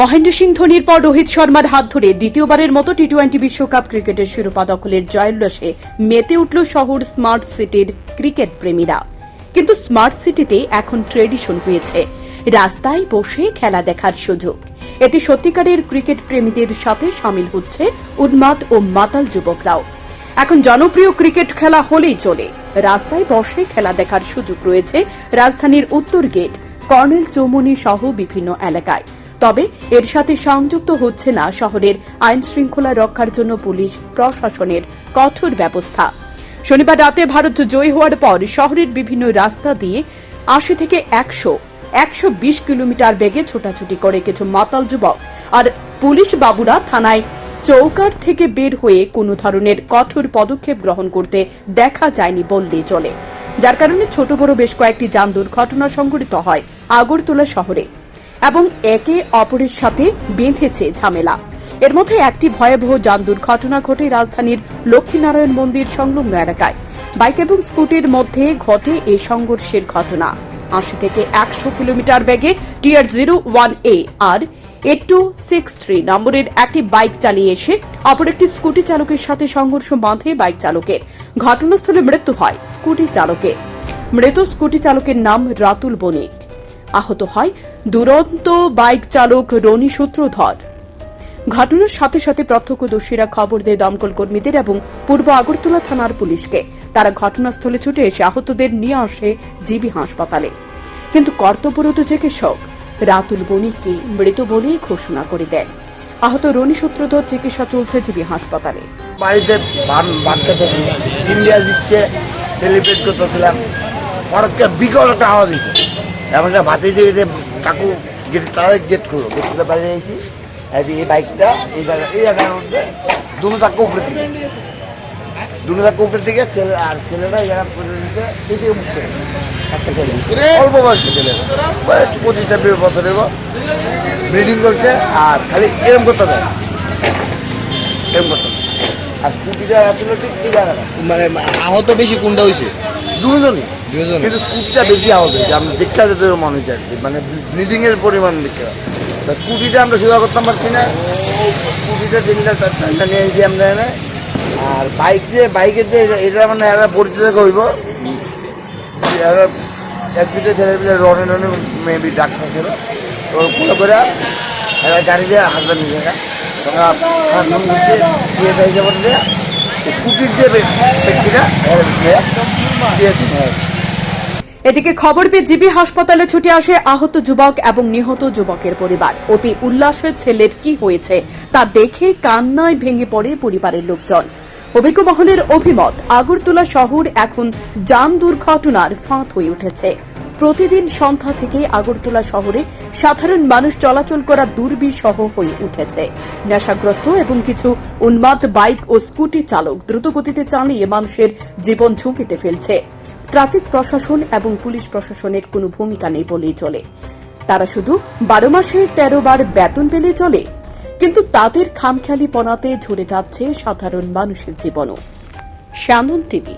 মহেন্দ্র সিং ধোনির পর রোহিত শর্মার হাত ধরে দ্বিতীয়বারের মতো টি টোয়েন্টি বিশ্বকাপ ক্রিকেটের শিরোপা দখলের জয়োল্লাসে মেতে উঠল শহর স্মার্ট সিটির ক্রিকেট প্রেমীরা। কিন্তু স্মার্ট সিটিতে এখন ট্রেডিশন হয়েছে। রাস্তায় বসে খেলা দেখার সুযোগ। এতে সত্যিকারের ক্রিকেট প্রেমীদের সাথে সামিল হচ্ছে উন্মাদ ও মাতাল যুবকরাও। এখন জনপ্রিয় ক্রিকেট খেলা হলেই চলে। রাস্তায় বসে খেলা দেখার সুযোগ রয়েছে রাজধানীর উত্তর গেট, কর্নেল চৌমনি সহ বিভিন্ন এলাকায়। তবে এর সাথে সংযুক্ত হচ্ছে না শহরের আইন শৃঙ্খলা রক্ষার জন্য পুলিশ, প্রশাসনের কঠোর ব্যবস্থা। শনিবার রাতে ভারত জয়ী হওয়ার পর শহরের বিভিন্ন রাস্তা দিয়ে আশি থেকে একশো একশো বিশ কিলোমিটার বেগে ছোটাছুটি করে কিছু মাতাল যুবক। আর পুলিশ বাবুরা থানায় চৌকার থেকে বের হয়ে কোনো ধরনের কঠোর পদক্ষেপ গ্রহণ করতে দেখা যায়নি বললেই চলে। যার কারণে ছোট বড় বেশ কয়েকটি যান দুর্ঘটনা সংঘটিত হয় আগরতলা শহরে। এবং একে অপরের সাথে বেঁধেছে ঝামেলা। এর মধ্যে একটি ভয়াবহ যান দুর্ঘটনা ঘটে রাজধানীর লক্ষ্মীনারায়ণ মন্দির সংলগ্ন এলাকায়। বাইক এবং স্কুটির মধ্যে ঘটে এই সংঘর্ষের ঘটনা। আশি থেকে একশো কিলোমিটার বেগে টিয়ার zero one A R eight two six three নম্বরের একটি বাইক চালিয়ে এসে অপর একটি স্কুটি চালকের সাথে সংঘর্ষ বাঁধে বাইক চালকের। ঘটনাস্থলে মৃত্যু হয় স্কুটি চালকের। মৃত স্কুটি চালকের নাম রাতুল বণিক। আহত হয় দুরন্ত বাইক চালক রনি সূত্রধর ঘটনার সাথে সাথে প্রত্যক্ষদর্শীরা খবর দেয় দমকল কর্মীদের এবং পূর্ব আগরতলা থানার পুলিশকে। তারা ঘটনাস্থলে ছুটে এসে আহতদের নিয়ে আসে জিবি হাসপাতালে। কিন্তু কর্তব্যরত চিকিৎসক রাতুল বণিককে মৃত বলেই ঘোষণা করে দেন। আহত রনি সূত্রধর চিকিৎসা চলছে জিবি হাসপাতালে। বাড়িতে ইন্ডিয়া দিচ্ছে সেলিব্রেট করতেছিলাম। একটা হাওয়া দিচ্ছে একটা ভাতে দিয়ে কাকু গেট তারা গেট করল গেট করে বাইরে এসেছি এই বাইকটা এই জায়গা এই জায়গার মধ্যে দুটো চাক্কা উপরে দিকে দুটো চাক্কা উপরে দিকে ছেলে আর ছেলেটা এই জায়গা করে দিতে এই দিকে মুখ করে। একটা ছেলে। অল্প বয়স্ক ছেলে। বয়স পঁচিশ ছাব্বিশ বছর এগো ব্রিডিং করছে আর খালি এরম করতে দেয়। এরম করতে আর স্কুটিটা ছিল ঠিক এই জায়গাটা। মানে আহত বেশি কোনটা হয়েছে দুজনই? কিন্তু স্কুটিটা বেশি আহত হয়েছে আমরা দেখতে যেতে মনে হচ্ছে আর কি মানে ব্লিডিং এর পরিমাণ দেখতে তা স্কুটিটা আমরা সোজা করতে পারছি না। স্কুটিটা তিনটা চারটা নিয়ে এসেছি আমরা এনে, আর বাইক দিয়ে বাইকের যে এটা মানে এরা পরিচিত হইব। এরা এক দুটো ছেলে পিলে রনে রনে মেবি ডাক্তার ছিল তো পুরো করে এরা গাড়ি দিয়ে হাসবেন নিয়ে যায় দিয়ে দিয়ে স্কুটির যে ব্যক্তিটা, এরা দিয়ে এদিকে খবর পেয়ে জিবি হাসপাতালে ছুটে আসে আহত যুবক এবং নিহত যুবকের পরিবার। অতি উল্লাসে ছেলের কি হয়েছে তা দেখে কান্নায় ভেঙে পড়ে পরিবারের লোকজন। অভিজ্ঞ মহলের অভিমত, আগরতলা শহর এখন যান দুর্ঘটনার ফাঁদ হয়ে উঠেছে। প্রতিদিন সন্ধ্যা থেকে আগরতলা শহরে সাধারণ মানুষ চলাচল করা দুর্বিষহ হয়ে উঠেছে। নেশাগ্রস্ত এবং কিছু উন্মাদ বাইক ও স্কুটি চালক দ্রুতগতিতে চালিয়ে মানুষের জীবন ঝুঁকিতে ফেলছে। ট্রাফিক প্রশাসন এবং পুলিশ প্রশাসনের কোনো ভূমিকা নেই বলেই চলে। তারা শুধু বারো মাসে তেরো বার বেতন পেলে চলে, কিন্তু তাদের খামখেয়ালি পনাতে ঝরে যাচ্ছে সাধারণ মানুষের জীবনও। শ্যামন টিভি।